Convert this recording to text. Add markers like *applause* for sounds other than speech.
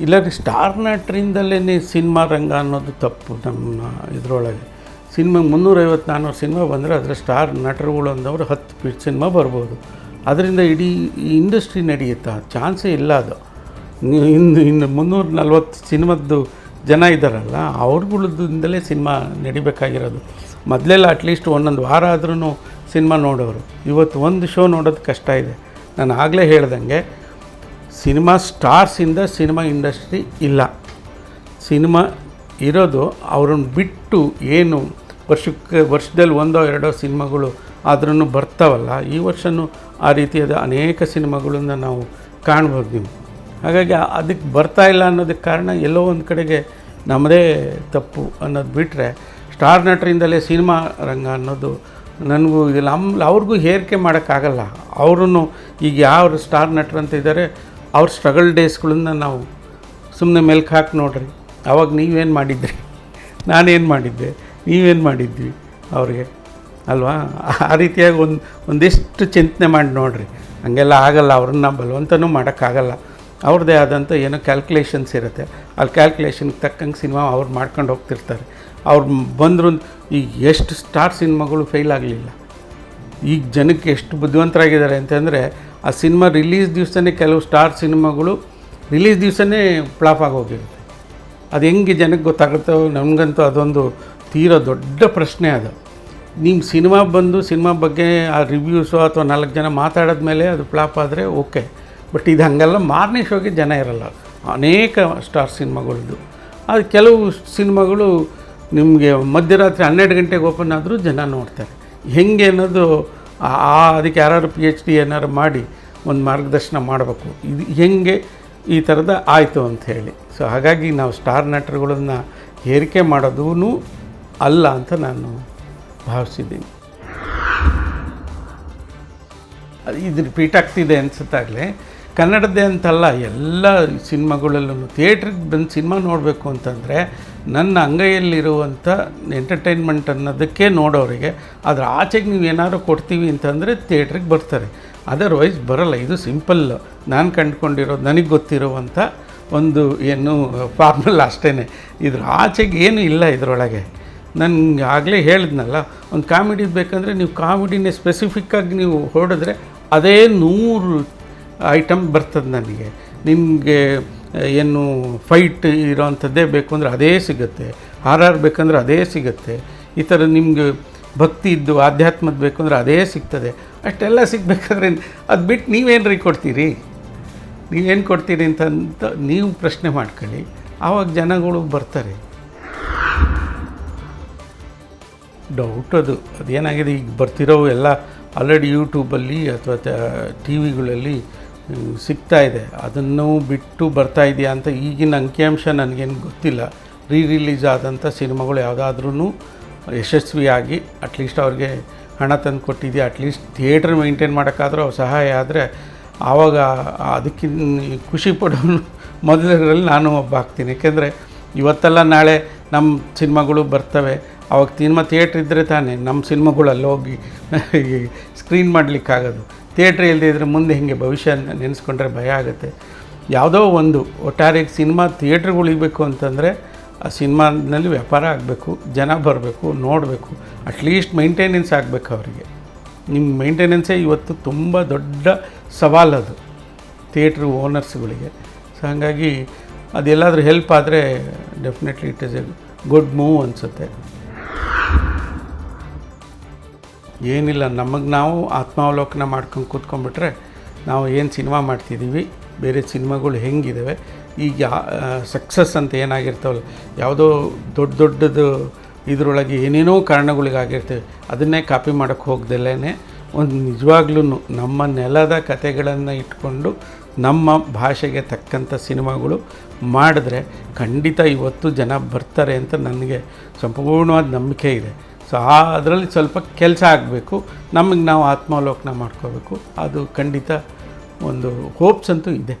ಇಲ್ಲಾಂದ್ರೆ star ನಟರಿಂದಲೇ cinema ರಂಗ ಅನ್ನೋದು ತಪ್ಪು ನಮ್ಮ ಇದರೊಳಗೆ. ಸಿನಿಮಾ ಮುನ್ನೂರೈವತ್ತು ನಾನ್ನೂರು ಸಿನಿಮಾ ಬಂದರೆ ಅದರ ಸ್ಟಾರ್ ನಟರುಗಳು ಅಂದವರು ಹತ್ತು ಸಿನಿಮಾ ಬರ್ಬೋದು. ಅದರಿಂದ ಇಡೀ ಇಂಡಸ್ಟ್ರಿ ನಡೆಯುತ್ತಾ? ಚಾನ್ಸೇ ಇಲ್ಲ ಅದು. ಇನ್ನು ಇನ್ನು ಮುನ್ನೂರ ನಲ್ವತ್ತು ಸಿನಿಮಾದ್ದು ಜನ ಇದ್ದಾರಲ್ಲ ಅವ್ರಗಳದಿಂದಲೇ ಸಿನಿಮಾ ನಡಿಬೇಕಾಗಿರೋದು. ಮೊದಲೆಲ್ಲ ಅಟ್ಲೀಸ್ಟ್ ಒಂದೊಂದು ವಾರ ಆದ್ರೂ ಸಿನಿಮಾ ನೋಡೋರು. ಇವತ್ತು ಒಂದು ಶೋ ನೋಡೋದು ಕಷ್ಟ ಇದೆ. ನಾನು ಆಗಲೇ ಹೇಳ್ದಂಗೆ ಸಿನಿಮಾ ಸ್ಟಾರ್ಸಿಂದ ಸಿನಿಮಾ ಇಂಡಸ್ಟ್ರಿ ಇಲ್ಲ. ಸಿನಿಮಾ ಇರೋದು ಅವ್ರನ್ನ ಬಿಟ್ಟು ಏನು ವರ್ಷಕ್ಕೆ, ವರ್ಷದಲ್ಲಿ ಒಂದೋ ಎರಡೋ ಸಿನಿಮಾಗಳು ಆದ್ರೂ ಬರ್ತಾವಲ್ಲ, ಈ ವರ್ಷವೂ ಆ ರೀತಿಯಾದ ಅನೇಕ ಸಿನಿಮಾಗಳನ್ನ ನಾವು ಕಾಣ್ಬೋದು ನೀವು. ಹಾಗಾಗಿ ಅದಕ್ಕೆ ಬರ್ತಾ ಇಲ್ಲ ಅನ್ನೋದಕ್ಕೆ ಕಾರಣ ಎಲ್ಲೋ ಒಂದು ಕಡೆಗೆ ನಮ್ಮದೇ ತಪ್ಪು ಅನ್ನೋದು ಬಿಟ್ಟರೆ ಸ್ಟಾರ್ ನಟರಿಂದಲೇ ಸಿನಿಮಾ ರಂಗ ಅನ್ನೋದು ನನಗೂ ನಮ್ಮ ಅವ್ರಿಗೂ ಹೇರಿಕೆ ಮಾಡೋಕ್ಕಾಗಲ್ಲ. ಅವ್ರೂ ಈಗ ಯಾವ ಸ್ಟಾರ್ ನಟರಂತ ಇದ್ದಾರೆ ಅವ್ರ ಸ್ಟ್ರಗಲ್ ಡೇಸ್ಗಳನ್ನ ನಾವು ಸುಮ್ಮನೆ ಮೆಲ್ಕು ಹಾಕಿ ನೋಡ್ರಿ. ಅವಾಗ ನೀವೇನು ಮಾಡಿದ್ರಿ? *laughs* ನಾನೇನು ಮಾಡಿದ್ದೆ? ನೀವೇನು ಮಾಡಿದ್ವಿ ಅವ್ರಿಗೆ? ಅಲ್ವಾ? ಆ ರೀತಿಯಾಗಿ ಒಂದು, ಒಂದಿಷ್ಟು ಚಿಂತನೆ ಮಾಡಿ ನೋಡ್ರಿ. ಹಂಗೆಲ್ಲ ಆಗಲ್ಲ, ಅವ್ರನ್ನ ಬಲವಂತನೂ ಮಾಡೋಕ್ಕಾಗಲ್ಲ. ಅವ್ರದ್ದೇ ಆದಂಥ ಏನೋ ಕ್ಯಾಲ್ಕುಲೇಷನ್ಸ್ ಇರುತ್ತೆ. ಅಲ್ಲಿ ಕ್ಯಾಲ್ಕುಲೇಷನ್ಗೆ ತಕ್ಕಂಗೆ ಸಿನಿಮಾ ಅವ್ರು ಮಾಡ್ಕೊಂಡು ಹೋಗ್ತಿರ್ತಾರೆ. ಅವ್ರು ಬಂದರು ಈ ಎಷ್ಟು ಸ್ಟಾರ್ ಸಿನಿಮಾಗಳು ಫೇಲ್ ಆಗಲಿಲ್ಲ. ಈಗ ಜನಕ್ಕೆ ಎಷ್ಟು ಬುದ್ಧಿವಂತರಾಗಿದ್ದಾರೆ ಅಂತಂದರೆ ಆ ಸಿನಿಮಾ ರಿಲೀಸ್ ದಿವಸನೇ ಕೆಲವು ಸ್ಟಾರ್ ಸಿನಿಮಾಗಳು ರಿಲೀಸ್ ದಿವಸನೇ ಫ್ಲಾಪ್ ಆಗೋಗಿರುತ್ತೆ. ಅದು ಹೆಂಗೆ ಜನಕ್ಕೆ ಗೊತ್ತಾಗುತ್ತೋ ನಮಗಂತೂ ಅದೊಂದು ತೀರಾ ದೊಡ್ಡ ಪ್ರಶ್ನೆ ಅದು. ನಿಮ್ಮ ಸಿನಿಮಾ ಬಂದು ಸಿನಿಮಾ ಬಗ್ಗೆ ಆ ರಿವ್ಯೂಸು ಅಥವಾ ನಾಲ್ಕು ಜನ ಮಾತಾಡಿದ್ಮೇಲೆ ಅದು ಫ್ಲಾಪ್ ಆದರೆ ಓಕೆ. ಬಟ್ ಇದು ಹಾಗೆಲ್ಲ, ಮಾರನೇ ಶೋಗೆ ಜನ ಇರಲ್ಲ. ಅನೇಕ ಸ್ಟಾರ್ ಸಿನಿಮಾಗಳದ್ದು. ಅದು ಕೆಲವು ಸಿನಿಮಾಗಳು ನಿಮಗೆ ಮಧ್ಯರಾತ್ರಿ ಹನ್ನೆರಡು ಗಂಟೆಗೆ ಓಪನ್ ಆದರೂ ಜನ ನೋಡ್ತಾರೆ. ಹೆಂಗೆ ಅನ್ನೋದು ಆ ಅದಕ್ಕೆ ಯಾರು ಪಿ ಎಚ್ ಡಿ ಏನಾರು ಮಾಡಿ ಒಂದು ಮಾರ್ಗದರ್ಶನ ಮಾಡಬೇಕು. ಇದು ಹೆಂಗೆ ಈ ಥರದ ಆಯಿತು ಅಂತ ಹೇಳಿ. ಸೊ ಹಾಗಾಗಿ ನಾವು ಸ್ಟಾರ್ ನಟರುಗಳನ್ನು ಹೇರಿಕೆ ಮಾಡೋದೂ ಅಲ್ಲ ಅಂತ ನಾನು ಭಾವಿಸಿದ್ದೀನಿ. ಇದು ರಿಪೀಟ್ ಆಗ್ತಿದೆ ಅನ್ಸುತ್ತಾಗಲೇ ಕನ್ನಡದ್ದೇ ಅಂತಲ್ಲ, ಎಲ್ಲ ಸಿನಿಮಾಗಳಲ್ಲೂ. ಥಿಯೇಟ್ರಿಗೆ ಬಂದು ಸಿನಿಮಾ ನೋಡಬೇಕು ಅಂತಂದರೆ ನನ್ನ ಅಂಗೈಯಲ್ಲಿರುವಂಥ ಎಂಟರ್ಟೈನ್ಮೆಂಟ್ ಅನ್ನೋದಕ್ಕೆ ನೋಡೋರಿಗೆ, ಅದರ ಆಚೆಗೆ ನೀವು ಏನಾದ್ರು ಕೊಡ್ತೀವಿ ಅಂತಂದರೆ ಥಿಯೇಟ್ರಿಗೆ ಬರ್ತಾರೆ. ಅದರ್ವೈಸ್ ಬರಲ್ಲ, ಇದು ಸಿಂಪಲ್. ನಾನು ಕಂಡುಕೊಂಡಿರೋ ನನಗೆ ಗೊತ್ತಿರುವಂಥ ಒಂದು ಏನು ಫಾರ್ಮಲ್ ಅಷ್ಟೇ ಇದ್ರ ಆಚೆಗೆ ಏನೂ ಇಲ್ಲ ಇದರೊಳಗೆ. ನನಗೆ ಆಗಲೇ ಹೇಳಿದ್ನಲ್ಲ, ಒಂದು ಕಾಮಿಡಿ ಬೇಕಂದರೆ ನೀವು ಕಾಮಿಡಿನೇ ಸ್ಪೆಸಿಫಿಕ್ಕಾಗಿ ನೀವು ಹೊಡೆದ್ರೆ ಅದೇ ನೂರು ಐಟಮ್ ಬರ್ತದೆ ನನಗೆ ನಿಮಗೆ ಏನು ಫೈಟ್ ಇರೋವಂಥದ್ದೇ ಬೇಕು ಅಂದರೆ ಅದೇ ಸಿಗುತ್ತೆ. ಆರ್ ಆರ್ ಬೇಕಂದ್ರೆ ಅದೇ ಸಿಗುತ್ತೆ. ಈ ಥರ ನಿಮಗೆ ಭಕ್ತಿ ಇದ್ದು ಆಧ್ಯಾತ್ಮದ ಬೇಕು ಅಂದರೆ ಅದೇ ಸಿಗ್ತದೆ. ಅಷ್ಟೆಲ್ಲ ಸಿಗಬೇಕಾದ್ರೆ ಅದು ಬಿಟ್ಟು ನೀವೇನು ರೀ ಕೊಡ್ತೀರಿ ನೀವೇನು ಕೊಡ್ತೀರಿ ಅಂತ ನೀವು ಪ್ರಶ್ನೆ ಮಾಡ್ಕೊಳ್ಳಿ. ಆವಾಗ ಜನಗಳು ಬರ್ತಾರೆ. ಡೌಟ್ ಅದು. ಅದೇನಾಗಿದೆ? ಈಗ ಬರ್ತಿರೋ ಎಲ್ಲ ಆಲ್ರೆಡಿ ಯೂಟ್ಯೂಬಲ್ಲಿ ಅಥವಾ ಟಿ ವಿಗಳಲ್ಲಿ ಸಿಗ್ತಾ ಇದೆ. ಅದನ್ನು ಬಿಟ್ಟು ಬರ್ತಾ ಇದೆಯಾ ಅಂತ ಈಗಿನ ಅಂಕಿಅಂಶ ನನಗೇನು ಗೊತ್ತಿಲ್ಲ. ರೀ ರಿಲೀಸ್ ಆದಂಥ ಸಿನಿಮಾಗಳು ಯಾವುದಾದ್ರೂ ಯಶಸ್ವಿಯಾಗಿ ಅಟ್ಲೀಸ್ಟ್ ಅವ್ರಿಗೆ ಹಣ ತಂದು ಕೊಟ್ಟಿದೆಯಾ. ಅಟ್ಲೀಸ್ಟ್ ಥಿಯೇಟ್ರ್ ಮೇಂಟೈನ್ ಮಾಡೋಕ್ಕಾದರೂ ಅವ್ರ ಸಹಾಯ ಆದರೆ ಆವಾಗ ಅದಕ್ಕಿನ್ನ ಖುಷಿ ಪಡೋನು *laughs* ಮೊದಲರಲ್ಲಿ ನಾನು ಒಬ್ಬ ಹಾಕ್ತೀನಿ ಏಕೆಂದರೆ ಇವತ್ತೆಲ್ಲ ನಾಳೆ ನಮ್ಮ ಸಿನಿಮಾಗಳು ಬರ್ತವೆ. ಅವಾಗ ಸಿನಿಮಾ ಥಿಯೇಟ್ರ್ ಇದ್ದರೆ ತಾನೇ ನಮ್ಮ ಸಿನಿಮಾಗಳು ಹೋಗಿ ಸ್ಕ್ರೀನ್ *laughs* ಮಾಡಲಿಕ್ಕಾಗೋದು. ಥಿಯೇಟ್ರ್ ಇಲ್ಲದೆ ಇದ್ದರೆ ಮುಂದೆ ಹಿಂಗೆ ಭವಿಷ್ಯ ನೆನೆಸ್ಕೊಂಡ್ರೆ ಭಯ ಆಗುತ್ತೆ. ಯಾವುದೋ ಒಂದು ಒಟ್ಟಾರೆ ಸಿನಿಮಾ ಥಿಯೇಟ್ರ್ಗಳಿಗಬೇಕು ಅಂತಂದರೆ ಆ ಸಿನಿಮಾನಲ್ಲಿ ವ್ಯಾಪಾರ ಆಗಬೇಕು, ಜನ ಬರಬೇಕು, ನೋಡಬೇಕು ಅಟ್ಲೀಸ್ಟ್ ಮೈಂಟೆನೆನ್ಸ್ ಆಗಬೇಕು ಅವರಿಗೆ. ನಿಮ್ಮ ಮೈಂಟೆನೆನ್ಸೇ ಇವತ್ತು ತುಂಬ ದೊಡ್ಡ ಸವಾಲದು ಥಿಯೇಟ್ರ್ ಓನರ್ಸ್ಗಳಿಗೆ. ಸೊ ಹಾಗಾಗಿ ಅದೆಲ್ಲಾದರೂ ಹೆಲ್ಪ್ ಆದರೆ definitely it is a good move ಅನಿಸುತ್ತೆ. ಏನಿಲ್ಲ, ನಮಗೆ ನಾವು ಆತ್ಮಾವಲೋಕನ ಮಾಡ್ಕೊಂಡು ಕೂತ್ಕೊಂಡ್ಬಿಟ್ರೆ ನಾವು ಏನು ಸಿನಿಮಾ ಮಾಡ್ತಿದ್ದೀವಿ ಬೇರೆ ಸಿನಿಮಾಗಳು ಹೆಂಗಿದ್ದಾವೆ ಈಗ ಸಕ್ಸಸ್ ಅಂತ ಏನಾಗಿರ್ತಾವಲ್ಲ, ಯಾವುದೋ ದೊಡ್ಡ ದೊಡ್ಡದು ಇದರೊಳಗೆ ಏನೇನೋ ಕಾರಣಗಳಿಗಾಗಿರ್ತೇವೆ, ಅದನ್ನೇ ಕಾಪಿ ಮಾಡೋಕ್ಕೆ ಹೋಗ್ದಲ್ಲೇ ಒಂದು ನಿಜವಾಗ್ಲೂ ನಮ್ಮ ನೆಲದ ಕತೆಗಳನ್ನು ಇಟ್ಕೊಂಡು ನಮ್ಮ ಭಾಷೆಗೆ ತಕ್ಕಂಥ ಸಿನಿಮಾಗಳು ಮಾಡಿದ್ರೆ ಖಂಡಿತ ಇವತ್ತು ಜನ ಬರ್ತಾರೆ ಅಂತ ನನಗೆ ಸಂಪೂರ್ಣವಾದ ನಂಬಿಕೆ ಇದೆ. ಸೊ ಆ ಅದರಲ್ಲಿ ಸ್ವಲ್ಪ ಕೆಲಸ ಆಗಬೇಕು. ನಮಗೆ ನಾವು ಆತ್ಮಾವಲೋಕನ ಮಾಡ್ಕೋಬೇಕು. ಅದು ಖಂಡಿತ ಒಂದು ಹೋಪ್ಸ್ ಅಂತೂ ಇದೆ.